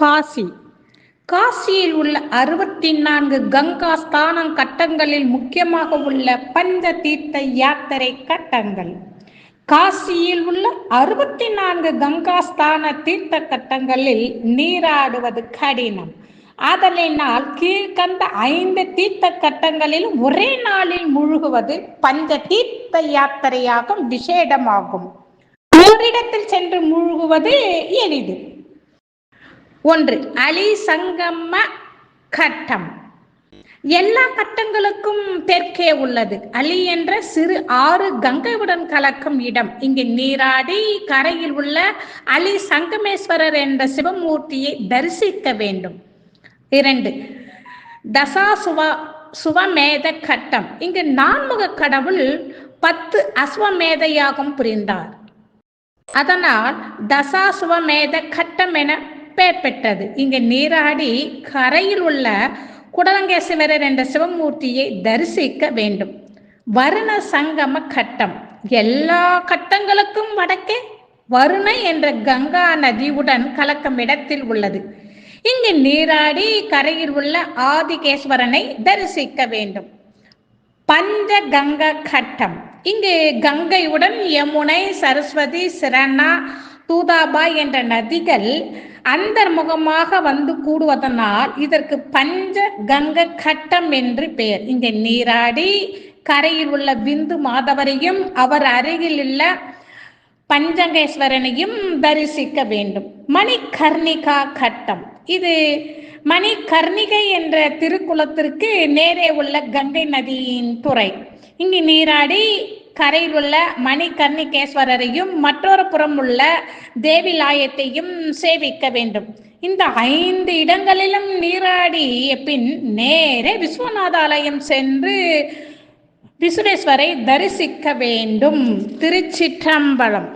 காசி. காசியில் உள்ள அறுபத்தி நான்கு கங்கா ஸ்தானம் கட்டங்களில் முக்கியமாக உள்ள பஞ்ச தீர்த்த யாத்திரை கட்டங்கள். காசியில் உள்ள அறுபத்தி நான்கு கங்கா ஸ்தான தீர்த்த கட்டங்களில் நீராடுவது கடினம். அதனால் கீழ்கண்ட ஐந்து தீர்த்த கட்டங்களில் ஒரே நாளில் முழுகுவது பஞ்ச தீர்த்த யாத்திரையாகும் விசேடமாகும். ஓரிடத்தில் சென்று முழுகுவது எளிது. ஒன்று அலி சங்கம கட்டம். எல்லா கட்டங்களுக்கும் தெற்கே உள்ளது. அலி என்ற சிறு ஆறு கங்கையுடன் கலக்கும் இடம். இங்கு நீராடி கரையில் உள்ள அலி சங்கமேஸ்வரர் என்ற சிவமூர்த்தியை தரிசிக்க வேண்டும். இரண்டு தசா சுவா சுவமேத கட்டம். இங்கு நான்முக கடவுள் பத்து அஸ்வமேதையாகவும் புரிந்தார். அதனால் தசாசுவமேத கட்டம் என பெயர் பெற்றது இங்கு நீராடி கரையில் உள்ள குடலங்கேஸ்வரர் என்ற சிவமூர்த்தியை தரிசிக்க வேண்டும். வருண சங்கம கட்டம். எல்லா கட்டங்களுக்கும் வடக்கே வருண என்ற கங்கா நதியுடன் கலக்கும் இடத்தில் உள்ளது. இங்கு நீராடி கரையில் உள்ள ஆதிகேஸ்வரனை தரிசிக்க வேண்டும். பஞ்ச கங்கா கட்டம். இங்கு கங்கையுடன் யமுனை சரஸ்வதி சிரணா தூதாபாய் என்ற நதிகள் அந்தர்முகமாக வந்து கூடுவதனால் இதற்கு பஞ்ச கங்க கட்டம் என்று பெயர். இங்கே நீராடி கரையில் உள்ள பிந்து மாதவரையும் அவர் அருகில் உள்ள பஞ்சங்கேஸ்வரனையும் தரிசிக்க வேண்டும். மணிகர்ணிகா கட்டம். இது மணிகர்ணிகை என்ற திருக்குளத்திற்கு நேரே உள்ள கங்கை நதியின் துறை. இங்கு நீராடி கரையில் உள்ள மணிகர்ணிகேஸ்வரரையும் மற்றொரு புறம் உள்ள தேவிலாயத்தையும் சேவிக்க வேண்டும். இந்த ஐந்து இடங்களிலும் நீராடிய பின் நேரே விஸ்வநாதாலயம் சென்று விசுவேஸ்வரை தரிசிக்க வேண்டும். திருச்சிற்றம்பலம்.